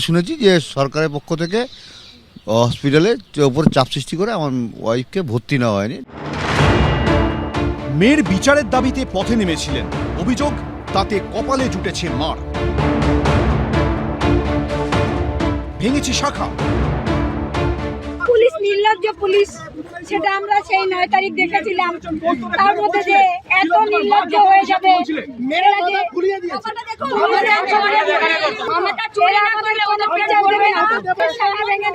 শুনেছি যে সরকারের পক্ষ থেকে হসপিটালে ওপর চাপ সৃষ্টি করে আমার ওয়াইফকে ভর্তি নেওয়া হয়নি। মেয়ের বিচারের দাবিতে পথে নেমেছিলেন। অভিযোগ তাতে কপালে জুটেছে মার। ভেঙেছে শাখা। পুলিশ নির্লজ্জ পুলিশ সেটা আমরা সেই নয় তারিখ দেখেছিলাম। তার মধ্যে যে এত নির্লজ্জ হয়ে যাবে এরা না। সারা ভেঙে।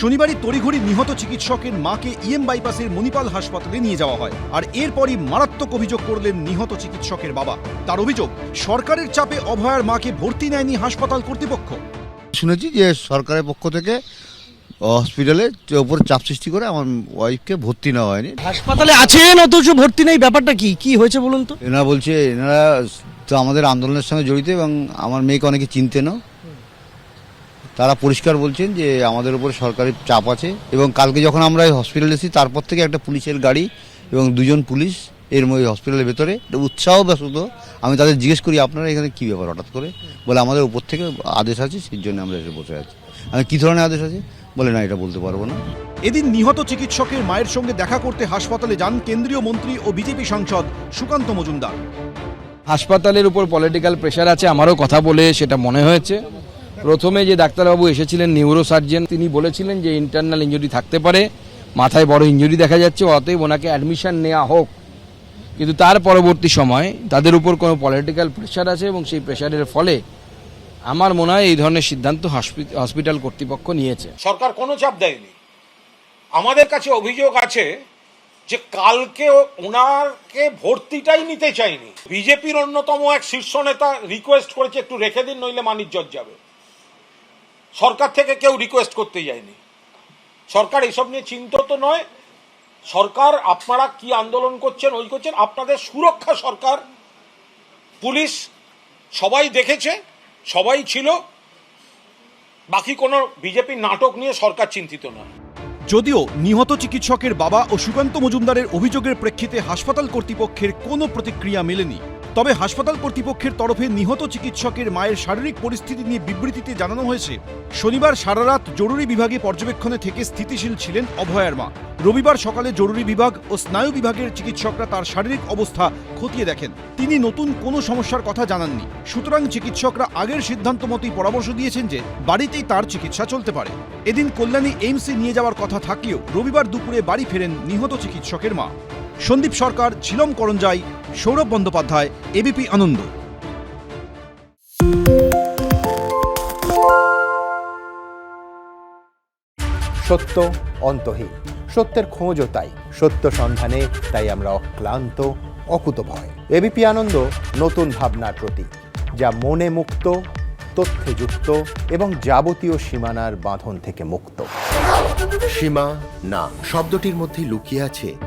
শনিবারই তড়িঘড়ি নিহত চিকিৎসকের মাকে ইএম বাইপাসের মণিপাল হাসপাতালে নিয়ে যাওয়া হয়। আর এরপরই মারাত্মক অভিযোগ করলেন নিহত চিকিৎসকের বাবা। তার অভিযোগ সরকারের চাপে অভয়ার মাকে ভর্তি নেয়নি হাসপাতাল কর্তৃপক্ষ। শুনেছি যে সরকারের পক্ষ থেকে হসপিটালে ওপর চাপ সৃষ্টি করে আমার ওয়াইফকে ভর্তি নেওয়া হয়নি। হাসপাতালে আছেন অথচ ভর্তি নেই। ব্যাপারটা কি? কি হয়েছে বলুন তো? এনারা বলছে এনারা তো আমাদের আন্দোলনের সঙ্গে জড়িত এবং আমার মেয়েকে অনেকে চিনতেনও তারা পরিষ্কার বলছেন যে আমাদের উপরে সরকারি চাপ আছে এবং কালকে যখন আমরা হসপিটালে এসেছি, তারপর থেকে একটা পুলিশের গাড়ি এবং দুজন পুলিশ এর মধ্যে হসপিটালের ভেতরে। উৎসাহ ব্যস্ত আমি তাদের জিজ্ঞেস করি, আপনারা এখানে কী ব্যাপার হঠাৎ করে? বলে, আমাদের উপর থেকে আদেশ আছে, সেই জন্য আমরা এসে বসে আছি। আমি, কী ধরনের আদেশ আছে? বলে, না, এটা বলতে পারব না। এদিন নিহত চিকিৎসকের মায়ের সঙ্গে দেখা করতে হাসপাতালে যান কেন্দ্রীয় মন্ত্রী ও বিজেপি সাংসদ সুকান্ত মজুমদার। হাসপাতালের উপর পলিটিক্যাল প্রেশার আছে, আমারও কথা বলে সেটা মনে হয়েছে। প্রথমে যে ডাক্তারবাবু এসেছিলেন নিউরো সার্জন তিনি বলেছিলেন যে ইন্টারনাল ইঞ্জুরি থাকতে পারে, মাথায় বড় ইঞ্জুরি দেখা যাচ্ছে, অতএব ওনাকে অ্যাডমিশন নেওয়া হোক। কিন্তু তার পরবর্তী সময় তাদের উপর কোনো পলিটিক্যাল প্রেশার আছে এবং সেই প্রেশারের ফলে আমার মনে হয় এই ধরনের সিদ্ধান্ত হসপিটাল কর্তৃপক্ষ নিয়েছে। সরকার কোনো চাপ দেয়নি। আমাদের কাছে অভিযোগ আছে যে কালকে ওনারকে ভর্তিটাই নিতে চাইনি। বিজেপির অন্যতম এক শীর্ষ নেতা রিকোয়েস্ট করেছে, একটু রেখে দিন, নইলে মানিজ্জত যাবে। সরকার থেকে কেউ রিকোয়েস্ট করতে যায়নি। সরকার এসব নিয়ে চিন্তিত নয়। সরকার, আপনারা কি আন্দোলন করছেন, ওই করছেন, আপনাদের সুরক্ষা সরকার, পুলিশ, সবাই দেখেছে, সবাই ছিল। বাকি কোনো বিজেপির নাটক নিয়ে সরকার চিন্তিত না। যদিও নিহত চিকিৎসকের বাবা ও সুকান্ত মজুমদারের অভিযোগের প্রেক্ষিতে হাসপাতাল কর্তৃপক্ষের কোনো প্রতিক্রিয়া মেলেনি। তবে হাসপাতাল কর্তৃপক্ষের তরফে নিহত চিকিৎসকের মায়ের শারীরিক পরিস্থিতি নিয়ে বিবৃতিতে জানানো হয়েছে, শনিবার সারারাত জরুরি বিভাগে পর্যবেক্ষণে থেকে স্থিতিশীল ছিলেন অভয়ার মা। রবিবার সকালে জরুরি বিভাগ ও স্নায়ু বিভাগের চিকিৎসকরা তার শারীরিক অবস্থা খতিয়ে দেখেন। তিনি নতুন কোনো সমস্যার কথা জানাননি। সুতরাং চিকিৎসকরা আগের সিদ্ধান্ত মতোই পরামর্শ দিয়েছেন যে, বাড়িতেই তার চিকিৎসা চলতে পারে। এদিন কল্যাণী এইমসে নিয়ে যাওয়ার কথা থাকলেও রবিবার দুপুরে বাড়ি ফেরেন নিহত চিকিৎসকের মা। সন্দীপ সরকার ঝিলম করঞ্জাই সৌরভ বন্দ্যোপাধ্যায় এবিপি আনন্দ। সত্য অন্তহীন। সত্যের খোঁজও তাই। সত্য সন্ধানে তাই আমরা অক্লান্ত অকুতভয় এবিপি আনন্দ নতুন ভাবনার প্রতীক যা মনে মুক্ত তথ্যে যুক্ত এবং যাবতীয় সীমানার বাঁধন থেকে মুক্ত। সীমা না শব্দটির মধ্যে লুকিয়ে আছে